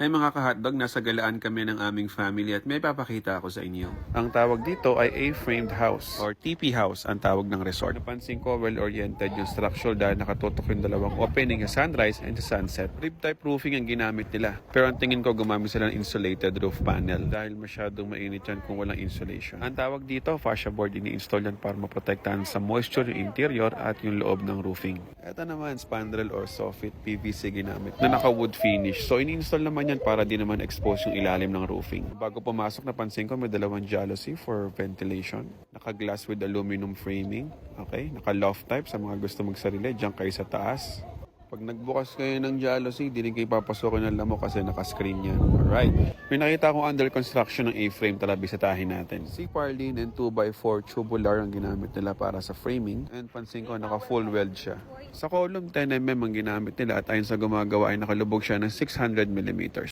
Hay mga kahotdog, nasa galaan kami ng aming family at may papakita ako sa inyo. Ang tawag dito ay A-framed house or TP house ang tawag ng resort. Napansin ko well-oriented yung structure dahil nakatutok yung dalawang opening sa sunrise and sa sunset. Rib type roofing ang ginamit nila. Pero ang tingin ko gumamit sila ng insulated roof panel dahil masyadong mainit yan kung walang insulation. Ang tawag dito, fascia board ini-install yan para maprotektahan sa moisture yung interior at yung loob ng roofing. Ito naman, spandrel or soffit PVC ginamit na naka-wood finish. So ini-install naman yan para di naman expose yung ilalim ng roofing. Bago pumasok, napansin ko may dalawang jalousie for ventilation. Naka-glass with aluminum framing. Okay? Naka-loft type sa mga gusto magsarili. Diyan kayo sa taas. Pag nagbukas kayo ng jalousie, di rin kayo papasokin ng lamok kasi naka-screen yan. Alright. May nakita akong under construction ng A-frame tala bisitahin natin. Si Parlin and 2x4 tubular ang ginamit nila para sa framing. And pansin ko, naka-full weld siya. Sa column 10mm ang ginamit nila at ayon sa gumagawa ay nakalubog siya ng 600mm.